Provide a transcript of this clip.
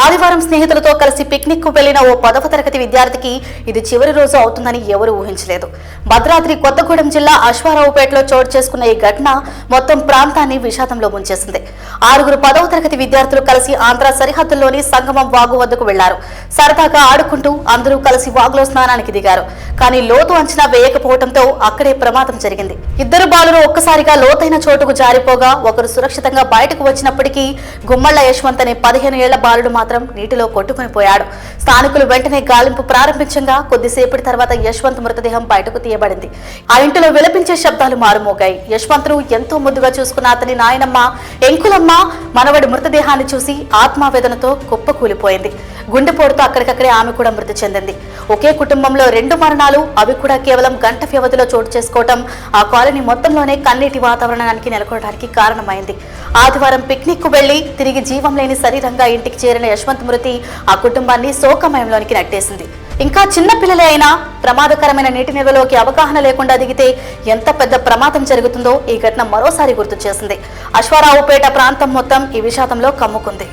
ఆదివారం స్నేహితులతో కలిసి పిక్నిక్కు వెళ్ళిన ఓ పదవ తరగతి విద్యార్థికి ఇది చివరి రోజు అవుతుందని ఎవరూ ఊహించలేదు. భద్రాద్రి కొత్తగూడెం జిల్లా అశ్వారావుపేటలో చోటు చేసుకున్న ఈ ఘటన మొత్తం ప్రాంతాన్ని విషాదంలో ముంచేసింది. ఆరుగురు పదవ తరగతి విద్యార్థులు కలిసి ఆంధ్ర సరిహద్దుల్లోని సంగమం వాగు వద్దకు వెళ్ళారు. సరదాగా ఆడుకుంటూ అందరూ కలిసి వాగులో స్నానానికి దిగారు. కానీ లోతు అంచనా వేయకపోవడంతో అక్కడే ప్రమాదం జరిగింది. ఇద్దరు బాలురు ఒక్కసారిగా లోతైన చోటుకు జారిపోగా ఒకరు సురక్షితంగా బయటకు వచ్చినప్పటికీ గుమ్మళ్ళ యశ్వంత్ అనే పదిహేను ఏళ్ళ బాలుడు మాత్రం నీటిలో కొట్టుకుని పోయాడు. స్థానికులు వెంటనే గాలింపు ప్రారంభించగా కొద్దిసేపటి తర్వాత యశ్వంత్ మృతదేహం బయటకు తీయబడింది. ఆ ఇంటిలో విలపించే శబ్దాలు మారుమోగాయి. యశ్వంత్ను ఎంతో ముద్దుగా చూసుకున్న అతని నాయనమ్మ ఎంకులమ్మ మనవడి మృతదేహాన్ని చూసి ఆత్మావేదనతో కుప్పకూలిపోయింది గుండెపోటుతో అక్కడికక్కడే ఆమె కూడా మృతి చెందింది. ఒకే కుటుంబంలో రెండు మరణాలు అవి కూడా కేవలం గంట వ్యవధిలో చోటు చేసుకోవటం ఆ కాలనీ మొత్తంలోనే కన్నీటి వాతావరణానికి నెలకొనడానికి కారణమైంది. ఆదివారం పిక్నిక్కు వెళ్ళి తిరిగి జీవం లేని శరీరంగా ఇంటికి చేరిన యశ్వంత్ మృతి ఆ కుటుంబాన్ని శోకమయంలోనికి నెట్టేసింది. ఇంకా చిన్నపిల్లలే అయినా ప్రమాదకరమైన నీటి నిల్వలోకి అవగాహన లేకుండా దిగితే ఎంత పెద్ద ప్రమాదం జరుగుతుందో ఈ ఘటన మరోసారి గుర్తు చేసింది. అశ్వారావుపేట ప్రాంతం మొత్తం ఈ విషాదంలో కమ్ముకుంది.